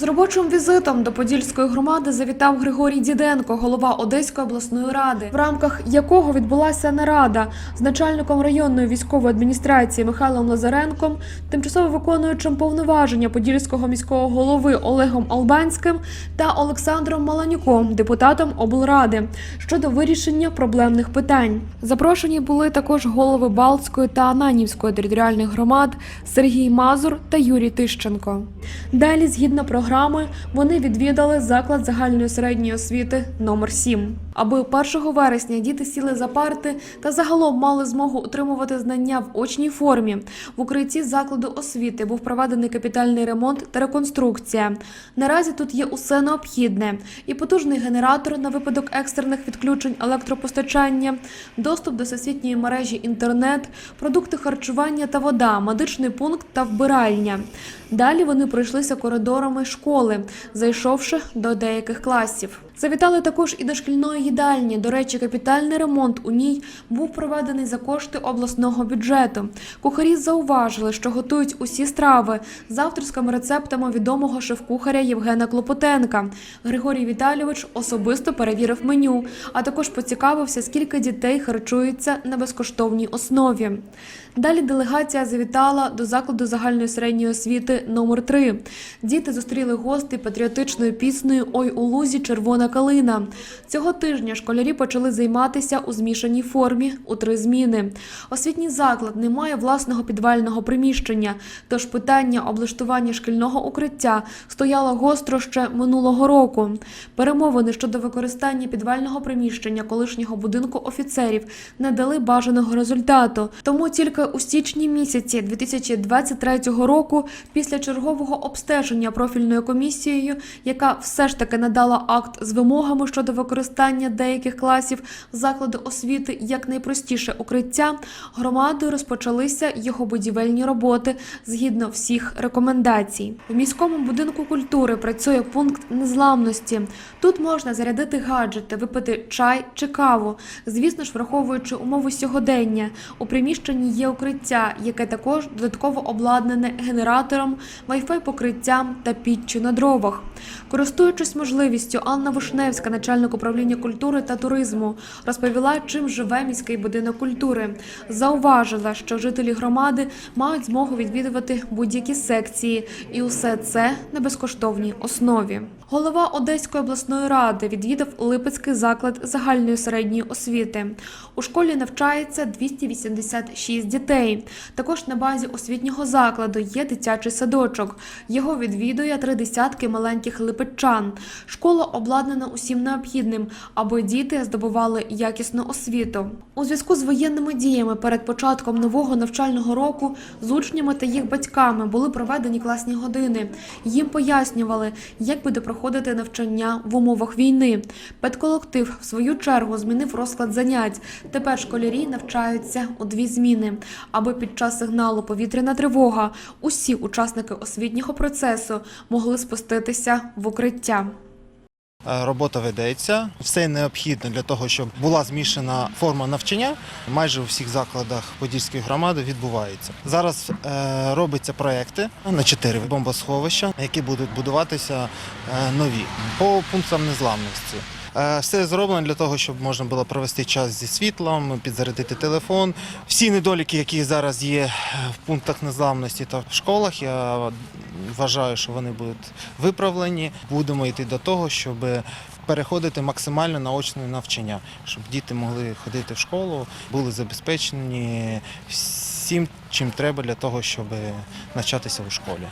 З робочим візитом до Подільської громади завітав Григорій Діденко, голова Одеської обласної ради, в рамках якого відбулася нарада з начальником районної військової адміністрації Михайлом Лазаренком, тимчасово виконуючим повноваження Подільського міського голови Олегом Албанським та Олександром Маланюком, депутатом облради, щодо вирішення проблемних питань. Запрошені були також голови Балтської та Ананівської територіальних громад Сергій Мазур та Юрій Тищенко. Далі, згідно програми, вони відвідали заклад загальної середньої освіти номер 7 Аби 1 вересня діти сіли за парти та загалом мали змогу отримувати знання в очній формі. В укритті закладу освіти був проведений капітальний ремонт та реконструкція. Наразі тут є усе необхідне: і потужний генератор на випадок екстрених відключень електропостачання, доступ до всесвітньої мережі інтернет, продукти харчування та вода, медичний пункт та вбиральня. Далі вони пройшлися коридорами школи, зайшовши до деяких класів. Завітали також і до шкільної їдальні. До речі, капітальний ремонт у ній був проведений за кошти обласного бюджету. Кухарі зауважили, що готують усі страви з авторськими рецептами відомого шеф-кухаря Євгена Клопотенка. Григорій Віталійович особисто перевірив меню, а також поцікавився, скільки дітей харчується на безкоштовній основі. Далі делегація завітала до закладу загальної середньої освіти номер 3 Діти зустріли гостей патріотичною піснею Ой у лузі червона калина. Цього тижня школярі почали займатися у змішаній формі у три зміни. Освітній заклад не має власного підвального приміщення, тож питання облаштування шкільного укриття стояло гостро ще минулого року. Перемовини щодо використання підвального приміщення колишнього будинку офіцерів не дали бажаного результату. Тому тільки у січні місяці 2023 року, після чергового обстеження профільною комісією, яка все ж таки надала акт з вимогами щодо використання деяких класів закладу освіти як найпростіше укриття, громадою розпочалися його будівельні роботи згідно всіх рекомендацій. В міському будинку культури працює пункт незламності. Тут можна зарядити гаджети, випити чай чи каву. Звісно ж, враховуючи умови сьогодення, у приміщенні є укриття, яке також додатково обладнане генератором, вайфай покриттям та піччю на дровах. Користуючись можливістю, Анна Вишневська, начальник управління культури та туризму, розповіла, чим живе міський будинок культури. Зауважила, що жителі громади мають змогу відвідувати будь-які секції, і усе це на безкоштовній основі. Голова Одеської обласної ради відвідав Липецький заклад загальної середньої освіти. У школі навчається 286 дітей. Також на базі освітнього закладу є дитячий садочок. Його відвідує три десятки маленьких липечан. Школа обладнана усім необхідним, аби діти здобували якісну освіту. У зв'язку з воєнними діями перед початком нового навчального року з учнями та їх батьками були проведені класні години. Їм пояснювали, як буде проходити навчання в умовах війни. Педколектив в свою чергу змінив розклад занять. Тепер школярі навчаються у дві зміни, аби під час сигналу повітряна тривога усі учасники освітнього процесу могли спуститися в укриття. Е, Робота ведеться, все необхідне для того, щоб була змішана форма навчання. Майже у всіх закладах Подільської громади відбувається. Зараз е, робиться проекти на чотири бомбосховища, які будуть будуватися е, нові по пунктам незламності. Е, Все зроблено для того, щоб можна було провести час зі світлом, підзарядити телефон. Всі недоліки, які зараз є в пунктах незламності та в школах, я вважаю, що вони будуть виправлені. Будемо йти до того, щоб переходити максимально на очне навчання, щоб діти могли ходити в школу, були забезпечені всім, чим треба для того, щоб навчатися у школі.